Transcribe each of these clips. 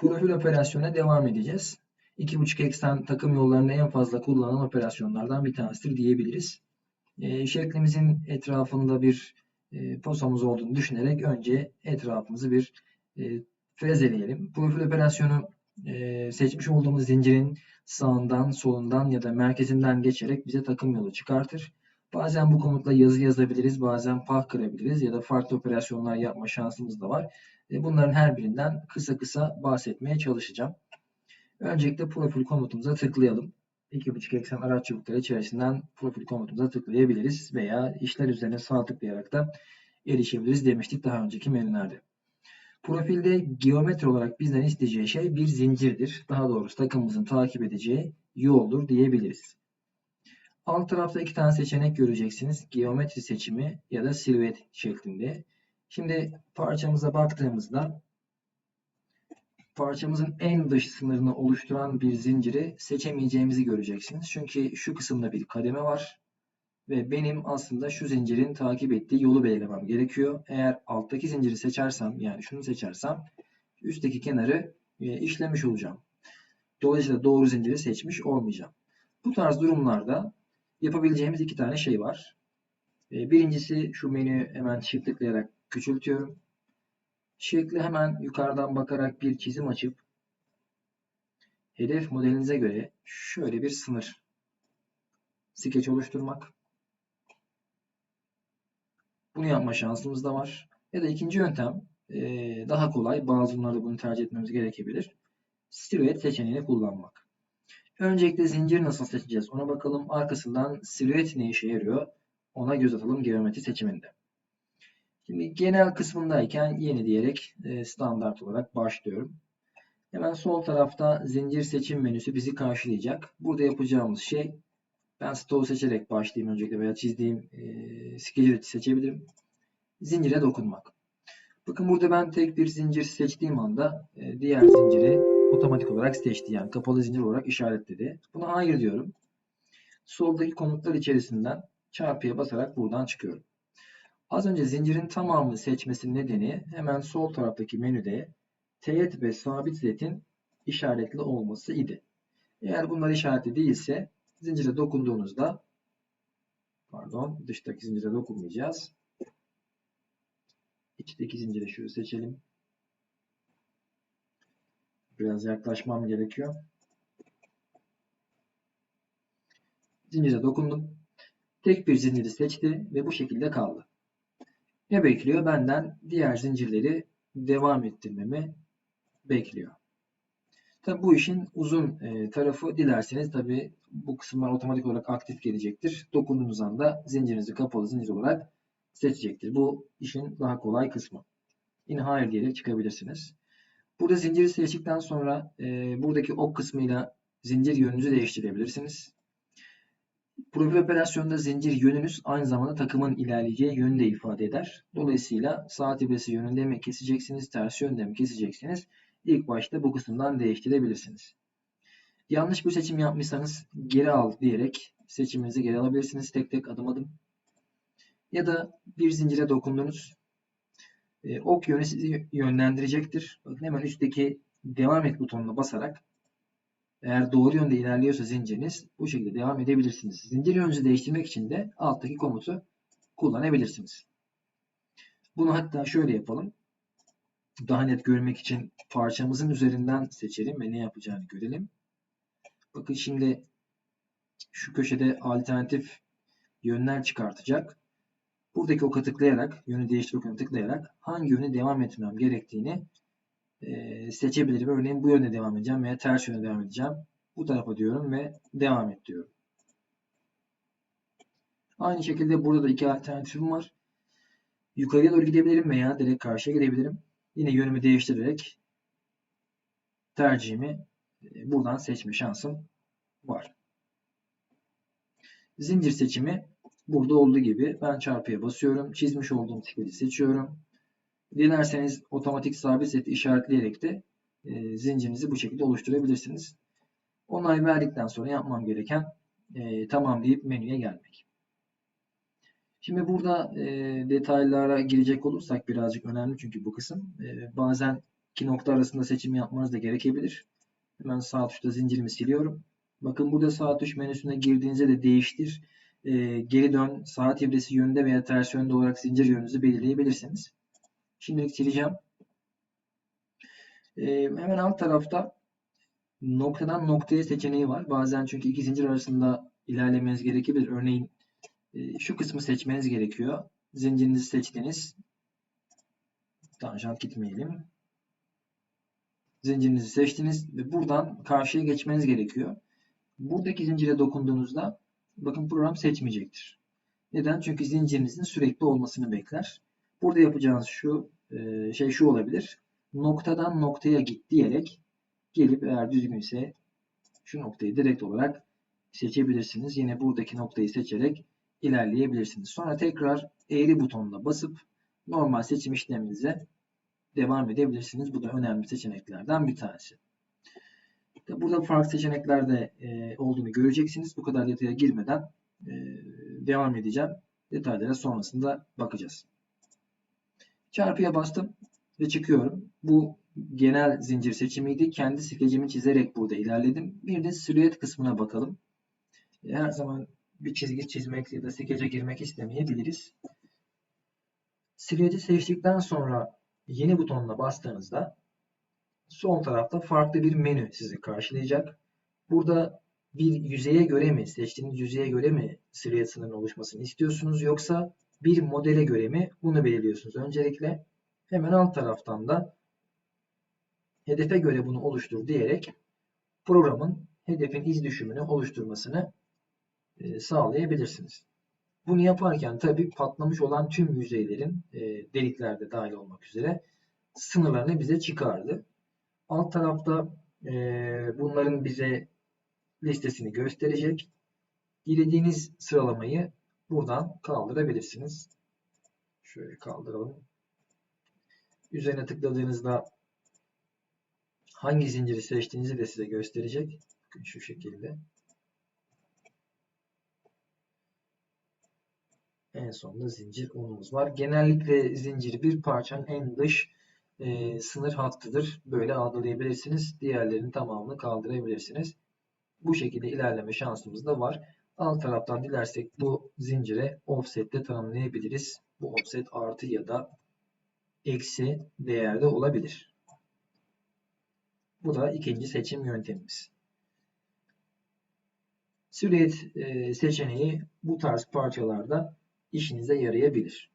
Profil operasyona devam edeceğiz. 2.5 eksen takım yollarında en fazla kullanılan operasyonlardan bir tanesidir diyebiliriz. E, şeklimizin etrafında bir e, posomuz olduğunu düşünerek önce etrafımızı bir e, frezeleyelim. Profil operasyonu e, seçmiş olduğumuz zincirin sağından, solundan ya da merkezinden geçerek bize takım yolu çıkartır. Bazen bu komutla yazı yazabiliriz, bazen pah kırabiliriz ya da farklı operasyonlar yapma şansımız da var. E, bunların her birinden kısa kısa bahsetmeye çalışacağım. Öncelikle profil komutumuza tıklayalım. 2.5 eksen araç çubukları içerisinden profil komutumuza tıklayabiliriz veya işler üzerine sağ tıklayarak da erişebiliriz demiştik daha önceki menülerde. Profilde geometri olarak bizden isteyeceği şey bir zincirdir. Daha doğrusu takımımızın takip edeceği yoldur diyebiliriz. Alt tarafta iki tane seçenek göreceksiniz. Geometri seçimi ya da silüet şeklinde. Şimdi parçamıza baktığımızda parçamızın en dış sınırını oluşturan bir zinciri seçemeyeceğimizi göreceksiniz. Çünkü şu kısımda bir kademe var. Ve benim aslında şu zincirin takip ettiği yolu belirlemem gerekiyor. Eğer alttaki zinciri seçersem yani şunu seçersem üstteki kenarı e, işlemiş olacağım. Dolayısıyla doğru zinciri seçmiş olmayacağım. Bu tarz durumlarda yapabileceğimiz iki tane şey var. E, birincisi şu menüyü hemen çift tıklayarak küçültüyorum. Şekli hemen yukarıdan bakarak bir çizim açıp hedef modelinize göre şöyle bir sınır skeç oluşturmak. Bunu yapma şansımız da var. Ya da ikinci yöntem daha kolay. Bazı durumlarda bunu tercih etmemiz gerekebilir. Silüet seçeneğini kullanmak. Öncelikle zincir nasıl seçeceğiz ona bakalım. Arkasından silüet ne işe yarıyor ona göz atalım geometri seçiminde. Şimdi genel kısmındayken yeni diyerek standart olarak başlıyorum. Hemen sol tarafta zincir seçim menüsü bizi karşılayacak. Burada yapacağımız şey ben stoğu seçerek başlayayım öncelikle veya çizdiğim e, schedule'i seçebilirim. Zincire dokunmak. Bakın burada ben tek bir zincir seçtiğim anda e, diğer zinciri otomatik olarak seçti. Yani kapalı zincir olarak işaretledi. Buna hayır diyorum. Soldaki komutlar içerisinden çarpıya basarak buradan çıkıyorum. Az önce zincirin tamamını seçmesinin nedeni hemen sol taraftaki menüde teğet ve sabit ledin işaretli olması idi. Eğer bunlar işaretli değilse zincire dokunduğunuzda pardon dıştaki zincire dokunmayacağız. İçteki zinciri şöyle seçelim. Biraz yaklaşmam gerekiyor. Zincire dokundum. Tek bir zinciri seçti ve bu şekilde kaldı. Ne bekliyor? Benden diğer zincirleri devam ettirmemi bekliyor. Tabi bu işin uzun e, tarafı dilerseniz tabi bu kısımlar otomatik olarak aktif gelecektir. Dokunduğunuz anda zincirinizi kapalı zincir olarak seçecektir. Bu işin daha kolay kısmı. Yine hayır diyerek çıkabilirsiniz. Burada zinciri seçtikten sonra e, buradaki ok kısmıyla zincir yönünüzü değiştirebilirsiniz. Profil operasyonda zincir yönünüz aynı zamanda takımın ilerleyeceği yönü de ifade eder. Dolayısıyla saat ibresi yönünde mi keseceksiniz, ters yönde mi keseceksiniz? İlk başta bu kısımdan değiştirebilirsiniz. Yanlış bir seçim yapmışsanız geri al diyerek seçiminizi geri alabilirsiniz tek tek adım adım. Ya da bir zincire dokundunuz. E, ok yönü sizi yönlendirecektir. Bakın hemen üstteki devam et butonuna basarak eğer doğru yönde ilerliyorsa zinciriniz bu şekilde devam edebilirsiniz. Zincir yönünüzü değiştirmek için de alttaki komutu kullanabilirsiniz. Bunu hatta şöyle yapalım. Daha net görmek için parçamızın üzerinden seçelim ve ne yapacağını görelim. Bakın şimdi şu köşede alternatif yönler çıkartacak. Buradaki oka tıklayarak, yönü değiştir okuna tıklayarak hangi yöne devam etmem gerektiğini e, seçebilirim. Örneğin bu yönde devam edeceğim veya ters yöne devam edeceğim. Bu tarafa diyorum ve devam et diyorum. Aynı şekilde burada da iki alternatifim var. Yukarıya doğru gidebilirim veya direkt karşıya gidebilirim. Yine yönümü değiştirerek tercihimi e, buradan seçme şansım var. Zincir seçimi burada olduğu gibi ben çarpıya basıyorum. Çizmiş olduğum skeci seçiyorum. Dilerseniz otomatik sabit seti işaretleyerek de e, zincirinizi bu şekilde oluşturabilirsiniz. Onay verdikten sonra yapmam gereken e, tamam deyip menüye gelmek. Şimdi burada e, detaylara girecek olursak birazcık önemli çünkü bu kısım. E, bazen iki nokta arasında seçim yapmanız da gerekebilir. Hemen sağ tuşta zincirimi siliyorum. Bakın burada sağ tuş menüsüne girdiğinizde de değiştir. Ee, geri dön, saat ibresi yönünde veya ters yönde olarak zincir yönünüzü belirleyebilirsiniz. Şimdilik sileceğim. Ee, hemen alt tarafta noktadan noktaya seçeneği var. Bazen çünkü iki zincir arasında ilerlemeniz gerekebilir. Örneğin e, şu kısmı seçmeniz gerekiyor. Zincirinizi seçtiniz. Tanjant gitmeyelim. Zincirinizi seçtiniz ve buradan karşıya geçmeniz gerekiyor. Buradaki zincire dokunduğunuzda bakın program seçmeyecektir. Neden? Çünkü zincirinizin sürekli olmasını bekler. Burada yapacağınız şu e, şey şu olabilir. Noktadan noktaya git diyerek gelip eğer düzgünse şu noktayı direkt olarak seçebilirsiniz. Yine buradaki noktayı seçerek ilerleyebilirsiniz. Sonra tekrar eğri butonuna basıp normal seçim işleminize devam edebilirsiniz. Bu da önemli seçeneklerden bir tanesi. Burada farklı seçenekler de e, olduğunu göreceksiniz. Bu kadar detaya girmeden e, devam edeceğim. Detaylara sonrasında bakacağız. Çarpıya bastım ve çıkıyorum. Bu genel zincir seçimiydi. Kendi skecimi çizerek burada ilerledim. Bir de silüet kısmına bakalım. Her zaman bir çizgi çizmek ya da skece girmek istemeyebiliriz. Silüeti seçtikten sonra yeni butonuna bastığınızda sol tarafta farklı bir menü sizi karşılayacak. Burada bir yüzeye göre mi, seçtiğiniz yüzeye göre mi silüet sınırının oluşmasını istiyorsunuz yoksa bir modele göre mi bunu belirliyorsunuz. Öncelikle hemen alt taraftan da hedefe göre bunu oluştur diyerek programın hedefin iz düşümünü oluşturmasını e, sağlayabilirsiniz. Bunu yaparken tabi patlamış olan tüm yüzeylerin e, deliklerde dahil olmak üzere sınırlarını bize çıkardı. Alt tarafta e, bunların bize listesini gösterecek. Dilediğiniz sıralamayı buradan kaldırabilirsiniz. Şöyle kaldıralım. Üzerine tıkladığınızda hangi zinciri seçtiğinizi de size gösterecek. Bakın şu şekilde. En sonunda zincir unumuz var. Genellikle zincir bir parçanın en dış e, sınır hattıdır. Böyle algılayabilirsiniz. Diğerlerinin tamamını kaldırabilirsiniz. Bu şekilde ilerleme şansımız da var. Alt taraftan dilersek bu zincire offsetle tanımlayabiliriz. Bu offset artı ya da eksi değerde olabilir. Bu da ikinci seçim yöntemimiz. Silüet e, seçeneği bu tarz parçalarda işinize yarayabilir.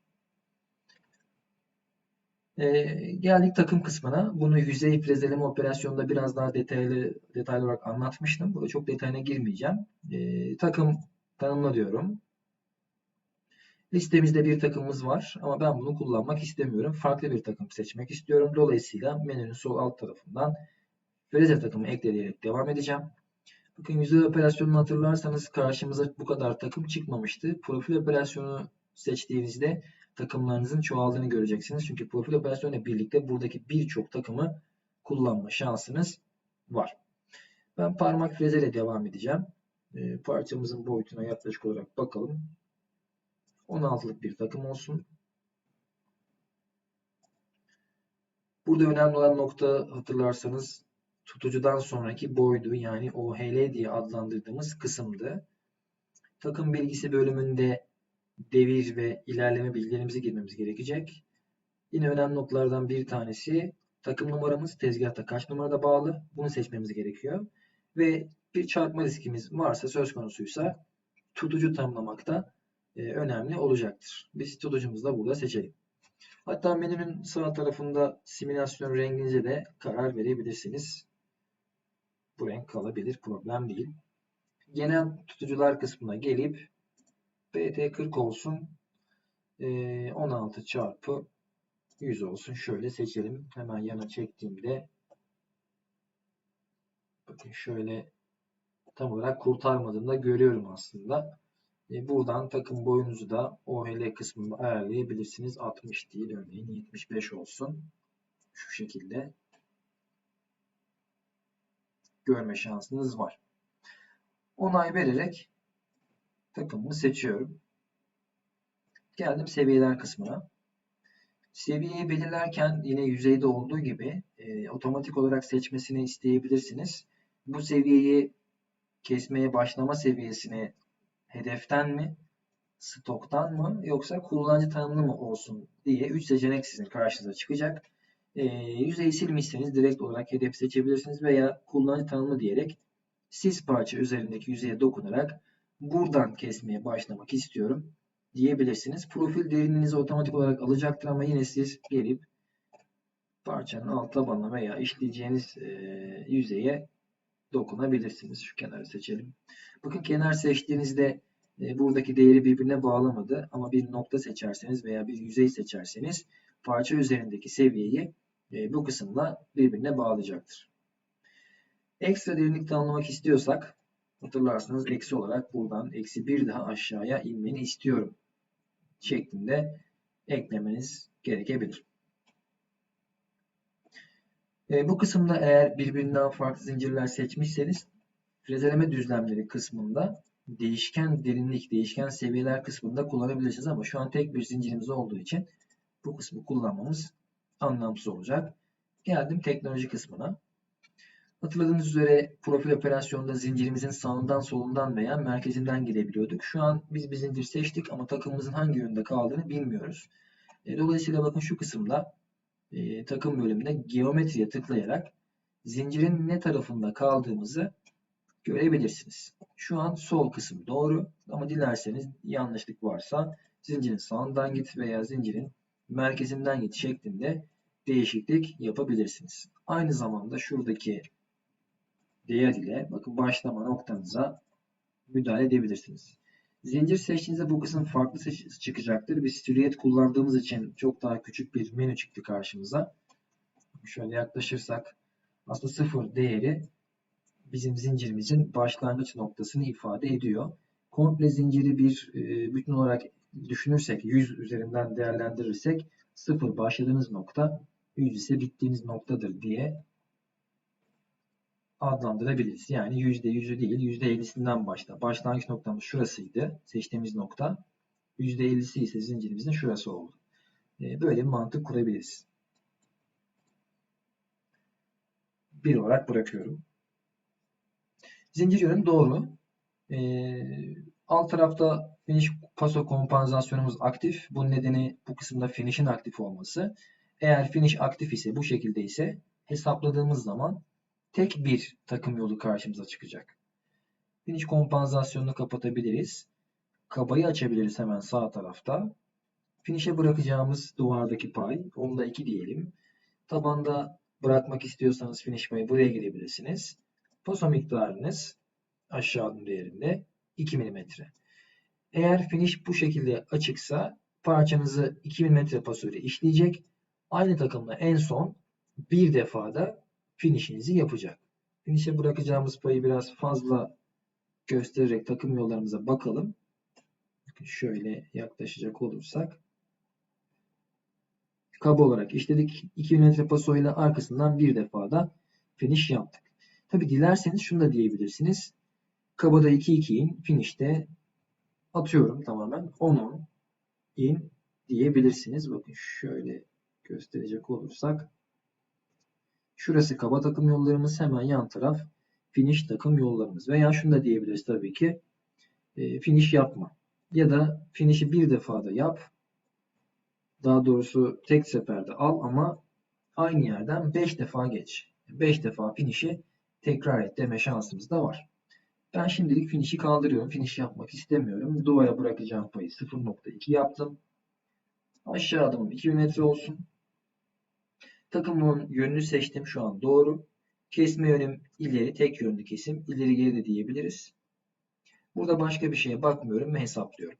E, geldik takım kısmına. Bunu yüzey frezeleme operasyonunda biraz daha detaylı detaylı olarak anlatmıştım. Burada çok detayına girmeyeceğim. E, takım tanımla diyorum. Listemizde bir takımımız var ama ben bunu kullanmak istemiyorum. Farklı bir takım seçmek istiyorum. Dolayısıyla menünün sol alt tarafından freze takımı ekleyerek devam edeceğim. Bakın yüzey operasyonunu hatırlarsanız karşımıza bu kadar takım çıkmamıştı. Profil operasyonu seçtiğinizde takımlarınızın çoğaldığını göreceksiniz. Çünkü profil operasyonuyla birlikte buradaki birçok takımı kullanma şansınız var. Ben parmak frezeyle devam edeceğim. E, parçamızın boyutuna yaklaşık olarak bakalım. 16'lık bir takım olsun. Burada önemli olan nokta hatırlarsanız tutucudan sonraki boydu yani OHL diye adlandırdığımız kısımdı. Takım bilgisi bölümünde devir ve ilerleme bilgilerimizi girmemiz gerekecek. Yine önemli noktalardan bir tanesi takım numaramız tezgahta kaç numarada bağlı bunu seçmemiz gerekiyor. Ve bir çarpma riskimiz varsa söz konusuysa tutucu tanımlamakta e, önemli olacaktır. Biz tutucumuzu da burada seçelim. Hatta menünün sağ tarafında simülasyon renginize de karar verebilirsiniz. Bu renk kalabilir. Problem değil. Genel tutucular kısmına gelip BT 40 olsun. 16 ee, çarpı 100 olsun. Şöyle seçelim. Hemen yana çektiğimde bakın şöyle tam olarak kurtarmadığımda görüyorum aslında. E, buradan takım boyunuzu da OHL kısmında ayarlayabilirsiniz. 60 değil örneğin 75 olsun. Şu şekilde görme şansınız var. Onay vererek takımımı seçiyorum. Geldim seviyeler kısmına. Seviyeyi belirlerken yine yüzeyde olduğu gibi e, otomatik olarak seçmesini isteyebilirsiniz. Bu seviyeyi kesmeye başlama seviyesini hedeften mi, stoktan mı yoksa kullanıcı tanımlı mı olsun diye 3 seçenek sizin karşınıza çıkacak. E, yüzeyi silmişseniz direkt olarak hedef seçebilirsiniz veya kullanıcı tanımlı diyerek siz parça üzerindeki yüzeye dokunarak buradan kesmeye başlamak istiyorum diyebilirsiniz. Profil derinliğinizi otomatik olarak alacaktır ama yine siz gelip parçanın alt tabanına veya işleyeceğiniz e, yüzeye dokunabilirsiniz. Şu kenarı seçelim. Bakın kenar seçtiğinizde e, buradaki değeri birbirine bağlamadı ama bir nokta seçerseniz veya bir yüzey seçerseniz parça üzerindeki seviyeyi e, bu kısımla birbirine bağlayacaktır. Ekstra derinlik tanımlamak istiyorsak hatırlarsanız eksi olarak buradan eksi bir daha aşağıya inmeni istiyorum şeklinde eklemeniz gerekebilir. E, bu kısımda eğer birbirinden farklı zincirler seçmişseniz frezeleme düzlemleri kısmında değişken derinlik, değişken seviyeler kısmında kullanabilirsiniz ama şu an tek bir zincirimiz olduğu için bu kısmı kullanmamız anlamsız olacak. Geldim teknoloji kısmına. Hatırladığınız üzere profil operasyonunda zincirimizin sağından solundan veya merkezinden gidebiliyorduk. Şu an biz bir zincir seçtik ama takımımızın hangi yönde kaldığını bilmiyoruz. E, dolayısıyla bakın şu kısımda e, takım bölümünde geometriye tıklayarak zincirin ne tarafında kaldığımızı görebilirsiniz. Şu an sol kısım doğru ama dilerseniz yanlışlık varsa zincirin sağından git veya zincirin merkezinden git şeklinde değişiklik yapabilirsiniz. Aynı zamanda şuradaki değer ile bakın başlama noktanıza müdahale edebilirsiniz. Zincir seçtiğinizde bu kısım farklı çıkacaktır. Biz silüet kullandığımız için çok daha küçük bir menü çıktı karşımıza. Şöyle yaklaşırsak aslında sıfır değeri bizim zincirimizin başlangıç noktasını ifade ediyor. Komple zinciri bir e, bütün olarak düşünürsek 100 üzerinden değerlendirirsek sıfır başladığınız nokta 100 ise bittiğiniz noktadır diye adlandırabiliriz. Yani %100'ü değil %50'sinden başla. Başlangıç noktamız şurasıydı. Seçtiğimiz nokta. %50'si ise zincirimizin şurası oldu. Ee, böyle bir mantık kurabiliriz. Bir olarak bırakıyorum. Zincir yönüm doğru. Ee, alt tarafta finish paso kompansasyonumuz aktif. Bunun nedeni bu kısımda finish'in aktif olması. Eğer finish aktif ise bu şekilde ise hesapladığımız zaman tek bir takım yolu karşımıza çıkacak. Finish kompansasyonunu kapatabiliriz. Kabayı açabiliriz hemen sağ tarafta. Finish'e bırakacağımız duvardaki pay, onu da 2 diyelim. Tabanda bırakmak istiyorsanız finish payı buraya girebilirsiniz. Paso miktarınız aşağı adım değerinde 2 mm. Eğer finish bu şekilde açıksa parçanızı 2 mm ile işleyecek. Aynı takımla en son bir defada finishinizi yapacak. Finish'e bırakacağımız payı biraz fazla göstererek takım yollarımıza bakalım. Şöyle yaklaşacak olursak. Kaba olarak işledik. 2 metre pasoyla arkasından bir defa da finish yaptık. Tabi dilerseniz şunu da diyebilirsiniz. Kabada 2-2 in, finish'te atıyorum tamamen 10-10 in diyebilirsiniz. Bakın şöyle gösterecek olursak Şurası kaba takım yollarımız. Hemen yan taraf finish takım yollarımız. Veya şunu da diyebiliriz tabii ki. E, finish yapma. Ya da finish'i bir defada yap. Daha doğrusu tek seferde al ama aynı yerden 5 defa geç. 5 defa finish'i tekrar et deme şansımız da var. Ben şimdilik finish'i kaldırıyorum. Finish yapmak istemiyorum. Duvara bırakacağım payı 0.2 yaptım. Aşağı adımım 2 metre olsun. Takımın yönünü seçtim şu an doğru. Kesme yönüm ileri tek yönlü kesim. ileri geri de diyebiliriz. Burada başka bir şeye bakmıyorum ve hesaplıyorum.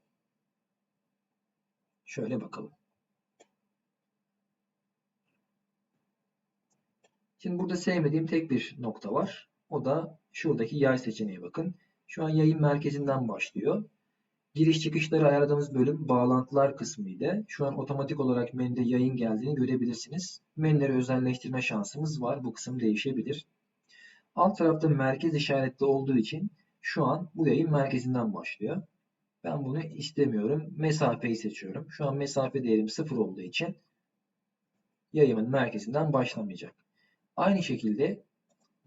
Şöyle bakalım. Şimdi burada sevmediğim tek bir nokta var. O da şuradaki yay seçeneği bakın. Şu an yayın merkezinden başlıyor. Giriş çıkışları ayarladığımız bölüm bağlantılar kısmıydı. Şu an otomatik olarak menüde yayın geldiğini görebilirsiniz. Menüleri özelleştirme şansımız var. Bu kısım değişebilir. Alt tarafta merkez işaretli olduğu için şu an bu yayın merkezinden başlıyor. Ben bunu istemiyorum. Mesafeyi seçiyorum. Şu an mesafe değerim 0 olduğu için yayımın merkezinden başlamayacak. Aynı şekilde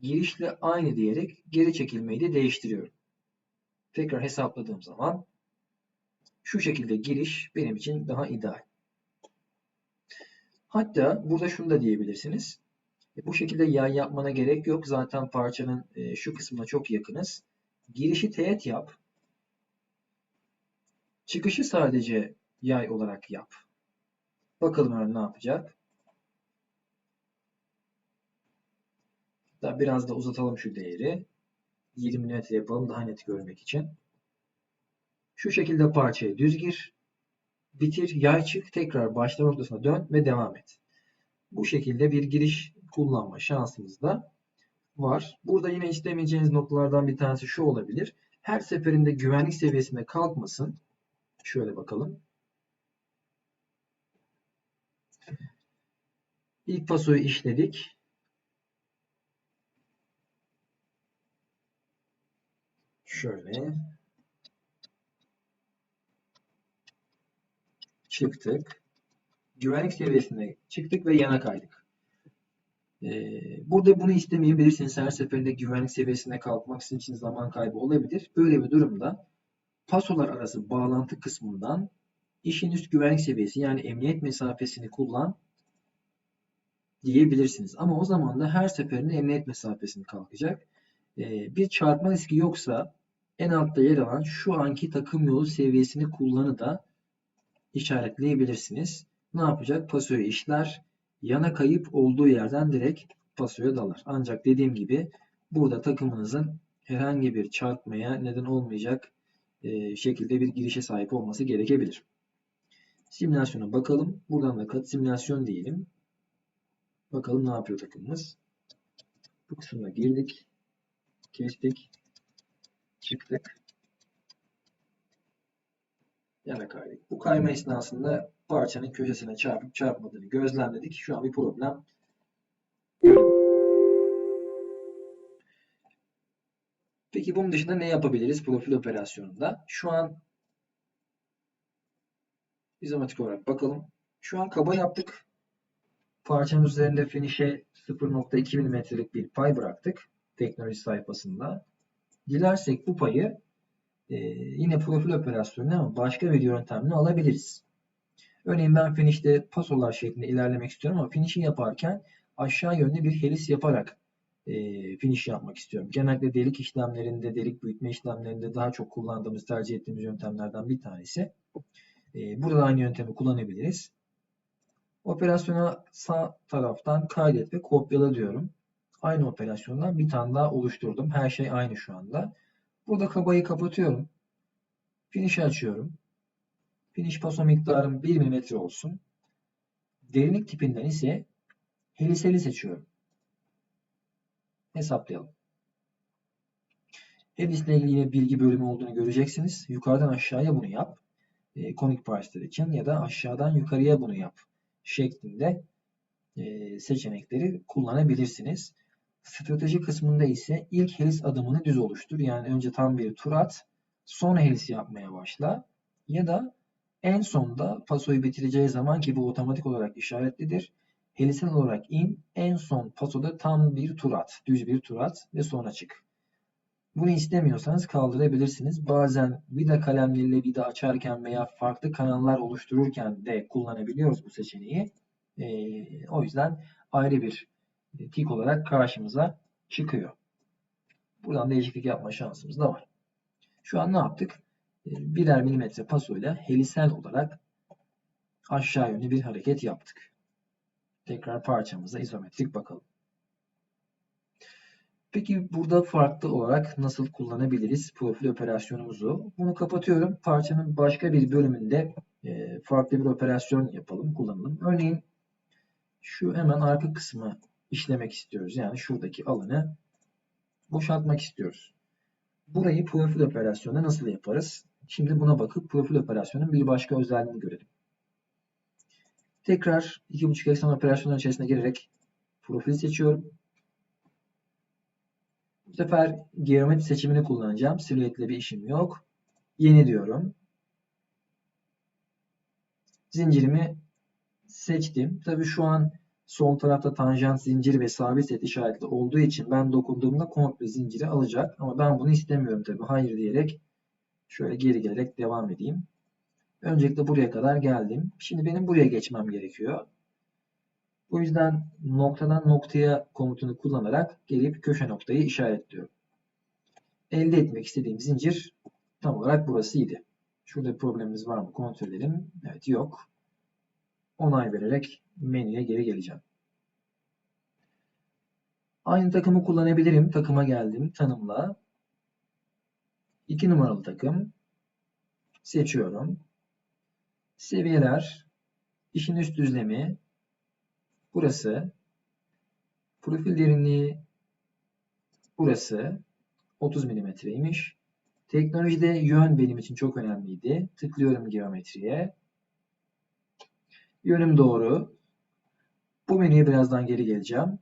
girişle aynı diyerek geri çekilmeyi de değiştiriyorum. Tekrar hesapladığım zaman şu şekilde giriş benim için daha ideal. Hatta burada şunu da diyebilirsiniz. E, bu şekilde yay yapmana gerek yok. Zaten parçanın e, şu kısmına çok yakınız. Girişi teğet yap. Çıkışı sadece yay olarak yap. Bakalım hemen ne yapacak. Daha biraz da uzatalım şu değeri. 20 mm yapalım daha net görmek için. Şu şekilde parçayı düz gir. Bitir, yay çık, tekrar başlama noktasına dön ve devam et. Bu şekilde bir giriş kullanma şansımız da var. Burada yine istemeyeceğiniz noktalardan bir tanesi şu olabilir. Her seferinde güvenlik seviyesinde kalkmasın. Şöyle bakalım. İlk pasoyu işledik. Şöyle. Çıktık. Güvenlik seviyesine çıktık ve yana kaydık. Ee, burada bunu istemeyebilirsiniz. Her seferinde güvenlik seviyesine kalkmak sizin için zaman kaybı olabilir. Böyle bir durumda pasolar arası bağlantı kısmından işin üst güvenlik seviyesi yani emniyet mesafesini kullan diyebilirsiniz. Ama o zaman da her seferinde emniyet mesafesini kalkacak. Ee, bir çarpma riski yoksa en altta yer alan şu anki takım yolu seviyesini kullanı da işaretleyebilirsiniz. Ne yapacak? Pasoyu işler. Yana kayıp olduğu yerden direkt pasoya dalar. Ancak dediğim gibi burada takımınızın herhangi bir çarpmaya neden olmayacak e, şekilde bir girişe sahip olması gerekebilir. Simülasyona bakalım. Buradan da kat simülasyon diyelim. Bakalım ne yapıyor takımımız. Bu kısmına girdik. Kestik. Çıktık. Yana kaydık. Bu kayma esnasında parçanın köşesine çarpıp çarpmadığını gözlemledik. Şu an bir problem Peki bunun dışında ne yapabiliriz profil operasyonunda? Şu an izometrik olarak bakalım. Şu an kaba yaptık. Parçanın üzerinde finish'e 0.2 mm'lik bir pay bıraktık. Teknoloji sayfasında. Dilersek bu payı e, yine profil operasyonu ama başka bir yöntemle alabiliriz. Örneğin ben finish'te pasolar şeklinde ilerlemek istiyorum ama finish'i yaparken aşağı yönlü bir helis yaparak e, finish yapmak istiyorum. Genellikle delik işlemlerinde, delik büyütme işlemlerinde daha çok kullandığımız, tercih ettiğimiz yöntemlerden bir tanesi. E, burada aynı yöntemi kullanabiliriz. Operasyona sağ taraftan kaydet ve kopyala diyorum. Aynı operasyondan bir tane daha oluşturdum. Her şey aynı şu anda. Burada kabayı kapatıyorum. Finish'i açıyorum. Finish paso miktarım 1 mm olsun. Derinlik tipinden ise heliseli seçiyorum. Hesaplayalım. Helisle ilgili yine bilgi bölümü olduğunu göreceksiniz. Yukarıdan aşağıya bunu yap. E, komik parçalar için ya da aşağıdan yukarıya bunu yap şeklinde e, seçenekleri kullanabilirsiniz. Strateji kısmında ise ilk helis adımını düz oluştur. Yani önce tam bir tur at. Sonra helis yapmaya başla. Ya da en sonda pasoyu bitireceği zaman ki bu otomatik olarak işaretlidir. Helisel olarak in. En son pasoda tam bir tur at. Düz bir tur at ve sonra çık. Bunu istemiyorsanız kaldırabilirsiniz. Bazen vida kalemleriyle vida açarken veya farklı kanallar oluştururken de kullanabiliyoruz bu seçeneği. Ee, o yüzden ayrı bir tik olarak karşımıza çıkıyor. Buradan değişiklik yapma şansımız da var. Şu an ne yaptık? Ee, birer milimetre pasoyla helisel olarak aşağı yönlü bir hareket yaptık. Tekrar parçamıza izometrik bakalım. Peki burada farklı olarak nasıl kullanabiliriz profil operasyonumuzu? Bunu kapatıyorum. Parçanın başka bir bölümünde e, farklı bir operasyon yapalım, kullanalım. Örneğin şu hemen arka kısmı işlemek istiyoruz. Yani şuradaki alanı boşaltmak istiyoruz. Burayı profil operasyonunda nasıl yaparız? Şimdi buna bakıp profil operasyonun bir başka özelliğini görelim. Tekrar 2.5 eksen operasyonların içerisine girerek profil seçiyorum. Bu sefer geometri seçimini kullanacağım. Silüetle bir işim yok. Yeni diyorum. Zincirimi seçtim. Tabi şu an Sol tarafta tanjant zinciri ve sabit set işaretli olduğu için ben dokunduğumda komple zinciri alacak. Ama ben bunu istemiyorum tabi. Hayır diyerek şöyle geri gelerek devam edeyim. Öncelikle buraya kadar geldim. Şimdi benim buraya geçmem gerekiyor. Bu yüzden noktadan noktaya komutunu kullanarak gelip köşe noktayı işaretliyorum. Elde etmek istediğim zincir tam olarak burasıydı. Şurada problemimiz var mı kontrol edelim. Evet yok. Onay vererek menüye geri geleceğim. Aynı takımı kullanabilirim. Takıma geldim. Tanımla. 2 numaralı takım. Seçiyorum. Seviyeler. işin üst düzlemi. Burası. Profil derinliği. Burası. 30 milimetreymiş. Teknolojide yön benim için çok önemliydi. Tıklıyorum geometriye. Yönüm doğru. Bu menüye birazdan geri geleceğim.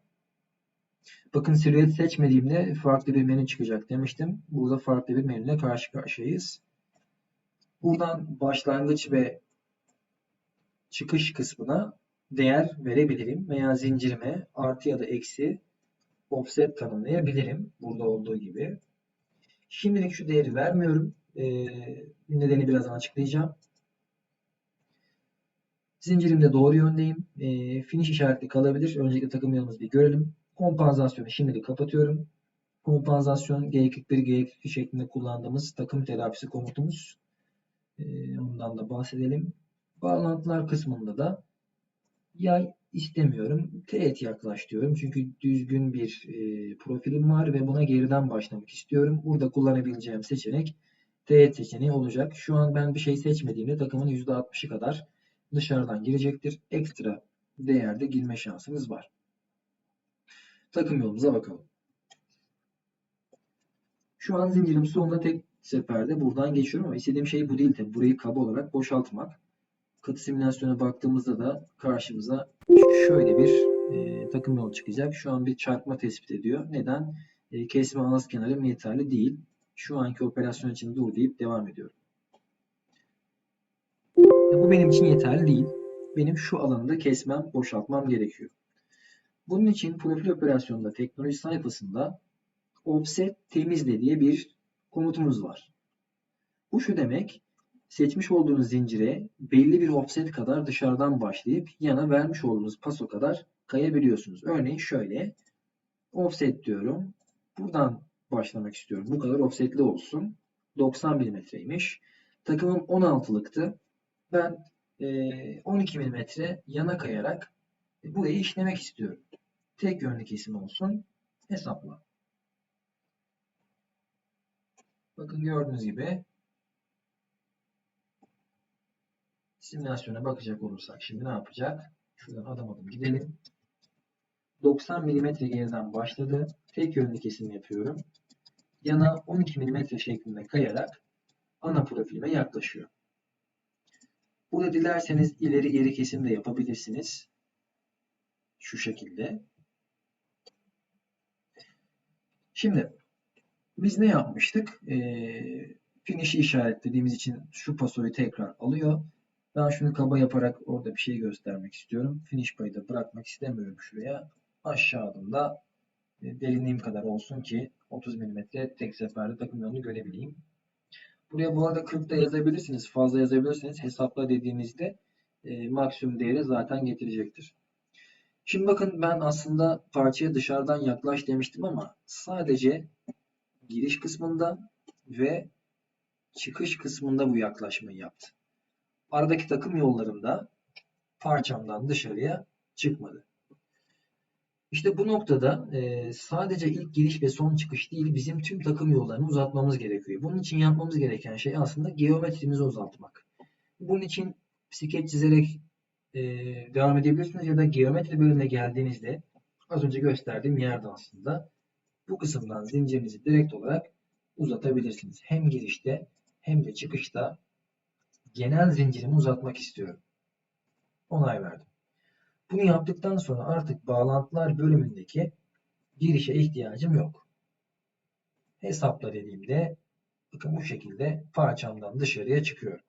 Bakın silüet seçmediğimde farklı bir menü çıkacak demiştim. Burada farklı bir menüyle karşı karşıyayız. Buradan başlangıç ve çıkış kısmına değer verebilirim veya zincirime artı ya da eksi offset tanımlayabilirim. Burada olduğu gibi. Şimdilik şu değeri vermiyorum. Ee, nedeni birazdan açıklayacağım. Zincirimde doğru yöndeyim. Ee, finish işaretli kalabilir. Öncelikle takım yanımızı bir görelim. Kompansasyonu şimdilik kapatıyorum. Kompansasyon G41, G42 şeklinde kullandığımız takım telafisi komutumuz. Ee, ondan da bahsedelim. Bağlantılar kısmında da yay istemiyorum. Teğet yaklaş diyorum. Çünkü düzgün bir e, profilim var ve buna geriden başlamak istiyorum. Burada kullanabileceğim seçenek teğet seçeneği olacak. Şu an ben bir şey seçmediğimde takımın %60'ı kadar dışarıdan girecektir. Ekstra değerde girme şansınız var. Takım yolumuza bakalım. Şu an zincirim sonunda tek seferde buradan geçiyorum ama istediğim şey bu değil tabi. Burayı kaba olarak boşaltmak. Katı simülasyona baktığımızda da karşımıza şöyle bir e, takım yol çıkacak. Şu an bir çarpma tespit ediyor. Neden? E, kesme ağız kenarım yeterli değil. Şu anki operasyon için dur deyip devam ediyorum. Bu benim için yeterli değil. Benim şu alanı kesmem, boşaltmam gerekiyor. Bunun için profil operasyonunda teknoloji sayfasında offset temizle diye bir komutumuz var. Bu şu demek, seçmiş olduğunuz zincire belli bir offset kadar dışarıdan başlayıp yana vermiş olduğunuz paso kadar kayabiliyorsunuz. Örneğin şöyle offset diyorum. Buradan başlamak istiyorum. Bu kadar offsetli olsun. 90 milimetreymiş. Takımım 16'lıktı. Ben 12 milimetre yana kayarak burayı işlemek istiyorum. Tek yönlü kesim olsun. Hesapla. Bakın gördüğünüz gibi simülasyona bakacak olursak şimdi ne yapacak? Şuradan adım adım gidelim. 90 mm geriden başladı. Tek yönlü kesim yapıyorum. Yana 12 mm şeklinde kayarak ana profilime yaklaşıyor. Burada dilerseniz ileri geri kesim de yapabilirsiniz. Şu şekilde. Şimdi biz ne yapmıştık? E, finish'i işaretlediğimiz için şu pasoyu tekrar alıyor. Ben şunu kaba yaparak orada bir şey göstermek istiyorum. Finish payı da bırakmak istemiyorum şuraya. Aşağı adımda e, derinliğim kadar olsun ki 30 mm tek seferde takım yolunu görebileyim. Buraya bu arada 40 da yazabilirsiniz. Fazla yazabilirsiniz. Hesapla dediğinizde e, maksimum değeri zaten getirecektir. Şimdi bakın ben aslında parçaya dışarıdan yaklaş demiştim ama sadece giriş kısmında ve çıkış kısmında bu yaklaşmayı yaptı. Aradaki takım yollarında parçamdan dışarıya çıkmadı. İşte bu noktada e, sadece ilk giriş ve son çıkış değil bizim tüm takım yollarını uzatmamız gerekiyor. Bunun için yapmamız gereken şey aslında geometrimizi uzatmak. Bunun için skeç çizerek e, devam edebilirsiniz ya da geometri bölümüne geldiğinizde az önce gösterdiğim yerde aslında bu kısımdan zincirinizi direkt olarak uzatabilirsiniz. Hem girişte hem de çıkışta genel zincirimi uzatmak istiyorum. Onay verdim. Bunu yaptıktan sonra artık bağlantılar bölümündeki girişe ihtiyacım yok. Hesapla dediğimde bakın bu şekilde parçamdan dışarıya çıkıyorum.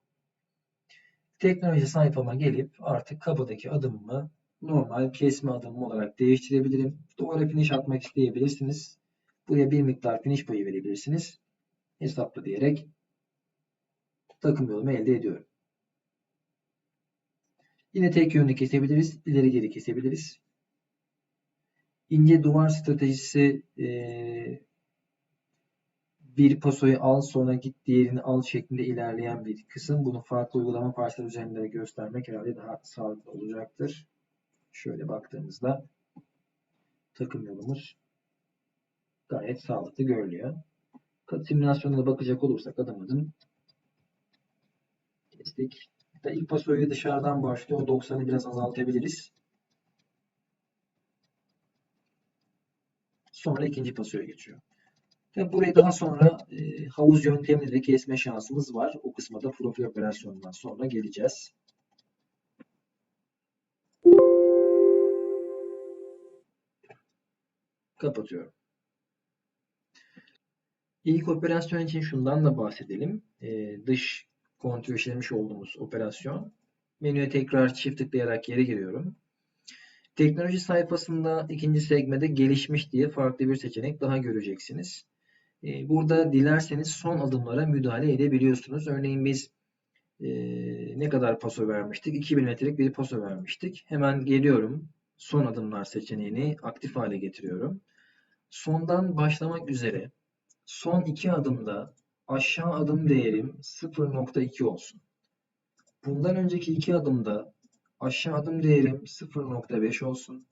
Teknoloji sayfama gelip artık kabadaki adımımı normal kesme adımı olarak değiştirebilirim. Duvara finish atmak isteyebilirsiniz. Buraya bir miktar finish payı verebilirsiniz. Hesapla diyerek takım yolumu elde ediyorum. Yine tek yönlü kesebiliriz. ileri geri kesebiliriz. İnce duvar stratejisi eee, bir pasoyu al sonra git diğerini al şeklinde ilerleyen bir kısım. Bunu farklı uygulama parçaları üzerinde göstermek herhalde daha sağlıklı olacaktır. Şöyle baktığımızda takım yolumuz gayet sağlıklı görülüyor. Simülasyonuna bakacak olursak adım adım kestik. Hatta ilk pasoyu dışarıdan başlıyor. O 90'ı biraz azaltabiliriz. Sonra ikinci pasoya geçiyor. Ve burayı daha sonra e, havuz yöntemiyle de kesme şansımız var. O kısma da profil operasyonundan sonra geleceğiz. Kapatıyorum. İlk operasyon için şundan da bahsedelim. E, dış kontrol işlemiş olduğumuz operasyon. Menüye tekrar çift tıklayarak geri giriyorum. Teknoloji sayfasında ikinci sekmede gelişmiş diye farklı bir seçenek daha göreceksiniz. Ee, Burada dilerseniz son adımlara müdahale edebiliyorsunuz. Örneğin biz e, ne kadar paso vermiştik? 2000 metrelik bir paso vermiştik. Hemen geliyorum. Son adımlar seçeneğini aktif hale getiriyorum. Sondan başlamak üzere son iki adımda aşağı adım değerim 0.2 olsun. Bundan önceki iki adımda aşağı adım değerim 0.5 olsun.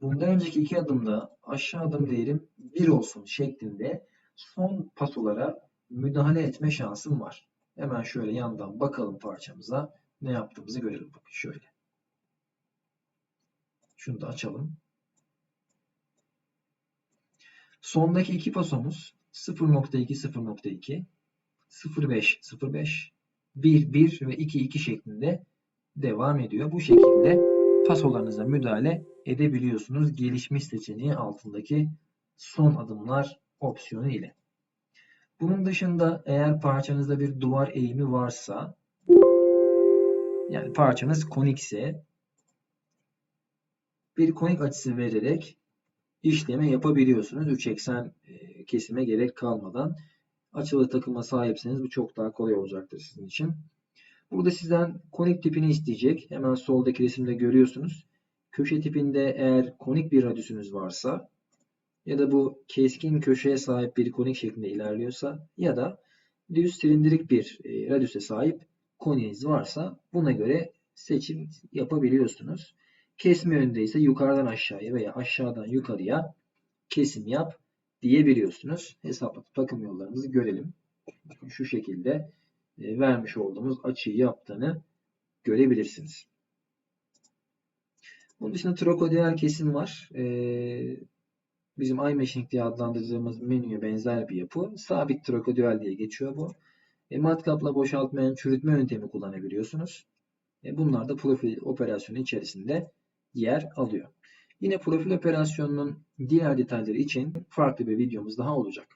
Bundan önceki iki adımda aşağı adım değerim 1 olsun şeklinde son pasolara müdahale etme şansım var. Hemen şöyle yandan bakalım parçamıza ne yaptığımızı görelim. Bakın şöyle. Şunu da açalım. Sondaki iki pasomuz 0.2 0.2 0.5 0.5 1 1 ve 2 2 şeklinde devam ediyor. Bu şekilde pasolarınıza müdahale edebiliyorsunuz. Gelişmiş seçeneği altındaki son adımlar opsiyonu ile. Bunun dışında eğer parçanızda bir duvar eğimi varsa yani parçanız konikse bir konik açısı vererek işleme yapabiliyorsunuz. Üç eksen e, kesime gerek kalmadan açılı takıma sahipseniz bu çok daha kolay olacaktır sizin için. Burada sizden konik tipini isteyecek. Hemen soldaki resimde görüyorsunuz. Köşe tipinde eğer konik bir radüsünüz varsa ya da bu keskin köşeye sahip bir konik şeklinde ilerliyorsa ya da düz silindirik bir e, radüse sahip koniğiniz varsa buna göre seçim yapabiliyorsunuz. Kesme yönünde yukarıdan aşağıya veya aşağıdan yukarıya kesim yap diyebiliyorsunuz. Hesaplatıp takım yollarımızı görelim. Şu şekilde e, vermiş olduğumuz açıyı yaptığını görebilirsiniz. Bunun dışında trokodiyal kesim var. E, bizim iMeshing diye adlandırdığımız menüye benzer bir yapı. Sabit trokodiyal diye geçiyor bu. E, matkapla boşaltmayan çürütme yöntemi kullanabiliyorsunuz. E, bunlar da profil operasyonu içerisinde yer alıyor. Yine profil operasyonunun diğer detayları için farklı bir videomuz daha olacak.